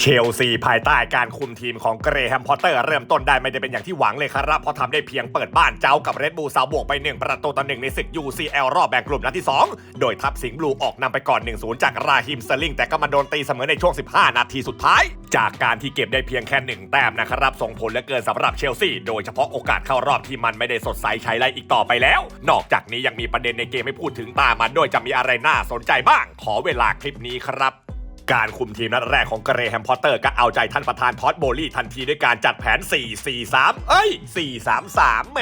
เชลซีภายใต้การคุมทีมของเกรแฮมพอตเตอร์เริ่มต้นได้ไม่ได้เป็นอย่างที่หวังเลยครับเพราะทำได้เพียงเปิดบ้านเจ้ากับเรดบูลซาวบวกไป 1 ประตูต่อหนึ่งในศึก UCL รอบแบ่งกลุ่มนัดที่ 2 โดยทัพสิงห์บลูออกนำไปก่อน 1-0 จากราฮิมสลิงแต่ก็มาโดนตีเสมอในช่วง 15 นาทีสุดท้าย จากการที่เก็บได้เพียงแค่หนึ่งแต้มนะครับ ส่งผลเหลือเกินสำหรับเชลซีโดยเฉพาะโอกาสเข้ารอบที่มันไม่ได้สดใสใช้ไรอีกต่อไปแล้ว นอกจากนี้ยังมีประเด็นในเกมให้พูดถึงตามมาด้วยจะมีอะไรน่าสนใจบ้าง ขอเวลาคลิปนี้ครับ การคุมทีมนัดแรกของเกรแฮมพอตเตอร์ก็เอาใจท่านประธานทอดโบลี่ทันทีด้วยการจัดแผน 4-4-3 เอ้ย 4-3-3 แหม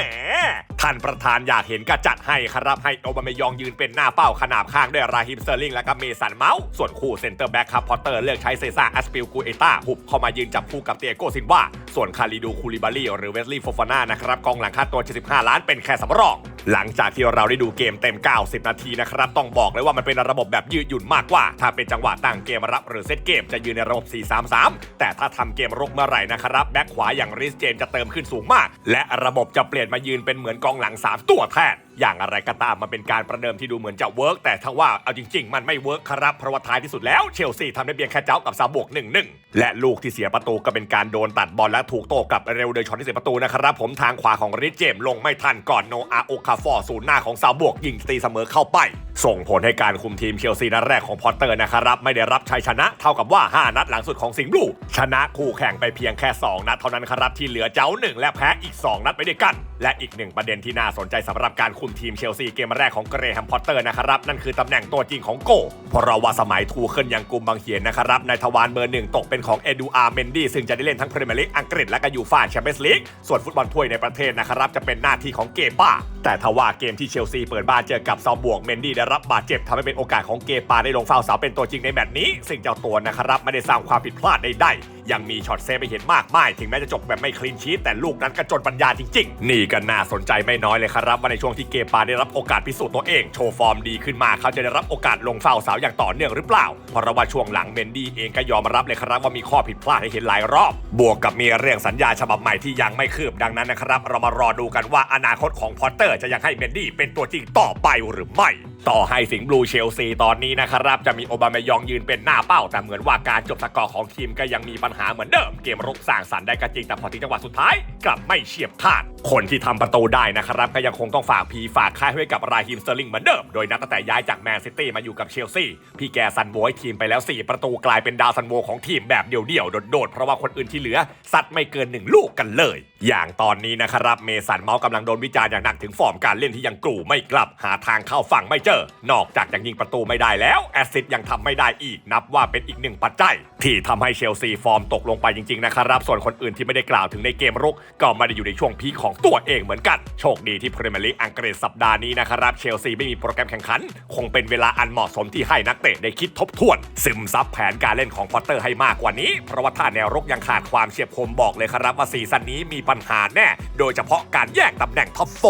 ท่านประธานอยากเห็นก็จัดให้ครับให้โอบามายองยืนเป็นหน้าเป้าขนาบข้างด้วยราฮิมเซอร์ลิงและก็เมสันเมาส์ส่วนคู่เซนเตอร์แบ็กครับพอตเตอร์เลือกใช้เซซ่าแอสปิลกูเอต้าหุบเข้ามายืนจับคู่กับเตียโกซินว่าส่วนคาริดูคูลิบาลีหรือเวสลีย์โฟฟาน่านะครับกองหลังค่าตัว75ล้านเป็นแค่สำรอง หลังจากที่เราได้ดูเกมเต็ม 90 นาทีนะครับ ต้องบอกเลยว่ามันเป็นระบบแบบยืดหยุ่นมากกว่า ถ้าเป็นจังหวะตั้งเกมรับหรือเซตเกมจะยืนในระบบ 4-3-3 แต่ถ้าทำเกมรุกเมื่อไหร่นะครับ แบ็คขวาอย่างริสเจนจะเติมขึ้นสูงมาก และระบบจะเปลี่ยนมายืนเป็นเหมือนกองหลัง 3 ตัวแทนอย่างอะไรก็ตามมันเป็นการประเดิมที่ดูเหมือนจะเวิร์กแต่ถ้าว่าเอาจริง ๆ มันไม่เวิร์กครับเพราะว่าท้ายที่สุดแล้วเชลซีทำได้เพียงแค่เจ้ากับซาบวกหนึ่งหนึ่งและลูกที่เสียประตูก็เป็นการโดนตัดบอลและถูกโต้กลับเร็วโดยช็อตที่เสียประตูนะครับผมทางขวาของริเจมลงไม่ทันก่อนโนอาโอคาฟอร์ศูนย์หน้าของซาบวกยิงตีเสมอเข้าไปส่งผลให้การคุมทีมเชลซีนัดแรกของพอตเตอร์นะครับ ไม่ได้รับชัยชนะเท่ากับว่า 5 นัดหลังสุดของสิงห์บลูชนะคู่แข่งไปเพียงแค่ 2 นัดเท่านั้นครับ ที่เหลือเจ้าหนึ่งและแพ้อีก 2 นัดไปด้วยกัน และอีกหนึ่งประเด็นที่น่าสนใจสำหรับการคุมทีมเชลซีเกมแรกของเกรแฮมพอตเตอร์นะครับ นั่นคือตำแหน่งตัวจริงของโกเพราะเราว่าสมัยทูเคิลยังกุมบางเหียนนะครับในทวารเบอร์หนึ่งตกเป็นของเอดูอาร์เมนดี้ซึ่งจะได้เล่นทั้งพรีเมียร์ลีกอังกฤษและก็ยูฟ่าแชมเปี้ยนส์ลีกส่วนฟุตบอลถ้วยในประเทศนะครับจะเป็นหน้าที่ของเกป้าแต่ทว่าเกมที่เชลซีเปิดบ้านเจอกับซอบวกเมนดี้ได้รับบาดเจ็บทำให้เป็นโอกาสของเกปาได้ลงเฝ้าเสาเป็นตัวจริงในแมตช์นี้ ซึ่งเจ้าตัวนะครับไม่ได้สร้างความผิดพลาดใดๆยังมีช็อตเซฟไปเห็นมากมาย ถึงแม้จะจบแบบไม่คลีนชีตแต่ลูกนั้นก็จนปัญญาจริงๆ นี่ก็น่าสนใจไม่น้อยเลยครับ ว่าในช่วงที่เกปาได้รับโอกาสพิสูจน์ตัวเองโชว์ฟอร์มดีขึ้นมาเขาจะได้รับโอกาสลงเฝ้าเสาอย่างต่อเนื่องหรือเปล่า เพราะว่าช่วงหลังเมนดี้เองก็ยอมรับเลยครับว่ามีข้อผิดพลาดให้เห็นหลายรอบ บวกกับมีเรื่องสัญญาฉบับใหม่ที่ยังไม่คืบดังนั้นนะครับ เรามารอดูกันว่าอนาคตของพอตเตอร์จะยังให้เมนดี้เป็นตัวจริงต่อไปหรือไม่ ต่อให้สิงห์บลูเชลซีตอนนี้นะครับ จะมีโอบามายองยืนเป็นหน้าเป้า แต่เหมือนว่าการจบสกอร์ของทีมก็ยังมีปัญหาเหมือนเดิม เกมรุกสร้างสรรค์ได้ก็จริงแต่พอถึงจังหวะสุดท้าย กลับไม่เฉียบขาด คนที่ทำประตูได้นะครับ ก็ยังคงต้องฝากพีฝากค่ายไว้กับราฮิมสเตอร์ลิงเหมือนเดิม โดยนับตั้งแต่ย้ายจากแมนซิตี้มาอยู่กับเชลซีพี่แกซันโวให้ทีมไปแล้ว 4 ประตูกลายเป็นดาวซันโวของทีมแบบเดี่ยวๆโดดๆเพราะว่าคนอื่นที่เหลือซัดไม่เกินหนึ่งลูกกันเลย อย่างตอนนี้นะครับเมสันเมาส์กำลังโดนวิจารณ์อย่างหนักถึงฟอร์มการเล่นที่ยังกรูไม่กลับหาทางเข้าฝั่งไม่เจอนอกจากยังยิงประตูไม่ได้แล้ว แอสซิดยังทำไม่ได้อีกนับว่าเป็นอีกหนึ่งปัจจัย ที่ทำให้เชลซีฟอร์มตกลงไปจริงๆนะครับ ส่วนคนอื่นที่ไม่ได้กล่าวถึงในเกมรุก ก็ไม่ได้อยู่ในช่วงพีคของตัวเองเหมือนกัน โชคดีที่พรีเมียร์ลีกอังกฤษสัปดาห์นี้นะครับเชลซีไม่มีโปรแกรมแข่งขัน คงเป็นเวลาอันเหมาะสมที่ให้นักเตะได้คิดทบทวน ซึมซับแผนการเล่นของพอตเตอร์ให้มากกว่านี้ เพราะว่าถ้าแนวรุกยังขาดความเฉียบคมบอกเลยครับว่าซีซั่นนี้มีปัญหาแน่ โดยเฉพาะการแยกตำแหน่งท็อปโฟ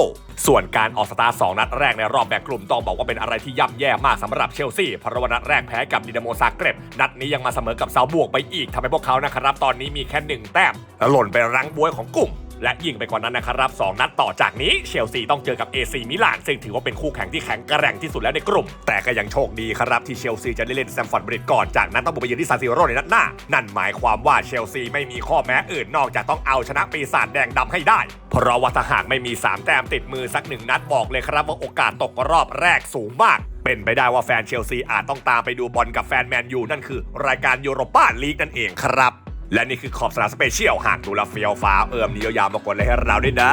ส่วนการออกสตาร์สองนัดแรกในรอบแบ่งกลุ่มต้องบอกว่าเป็นอะไรที่ย่ำแย่มากสำหรับเชลซีเพราะว่านัดแรกแพ้กับดินาโมซาเกร็บนัดนี้ยังมาเสมอกับซาบวกไปอีกทำให้พวกเขานะครับตอนนี้มีแค่หนึ่งแต้มและหล่นไปรังบวยของกลุ่ม และยิ่งไปกว่านั้นนะครับ 2 นัดต่อจากนี้เชลซีต้องเจอกับ AC มิลานซึ่งถือว่าเป็นคู่แข่งที่แข็งแกร่งที่สุดแล้วในกลุ่ม แต่ก็ยังโชคดีครับที่เชลซีจะได้เล่นแซมฟอร์ดบริดก่อนจากนั้นต้องบุกไปเยือนที่ซานซิโรในนัดหน้า นั่นหมายความว่าเชลซีไม่มีข้อแม้อื่นนอกจากต้องเอาชนะปีศาจแดงดำให้ได้ เพราะว่าถ้าหากไม่มี 3 แต้มติดมือสักหนึ่งนัดบอกเลยครับว่าโอกาสตกรอบแรกสูงมากเป็นไปได้ว่าแฟนเชลซีอาจต้องตามไปดูบอลกับแฟนแมนยูนั่นคือ รายการยูโรปาลีกนั่นเองครับ และนี่คือขอบสนามสเปเชียลหากดูแลวเฟียวฟ้าเอิมนี้ยามมากดเลยให้เราด้วยนะ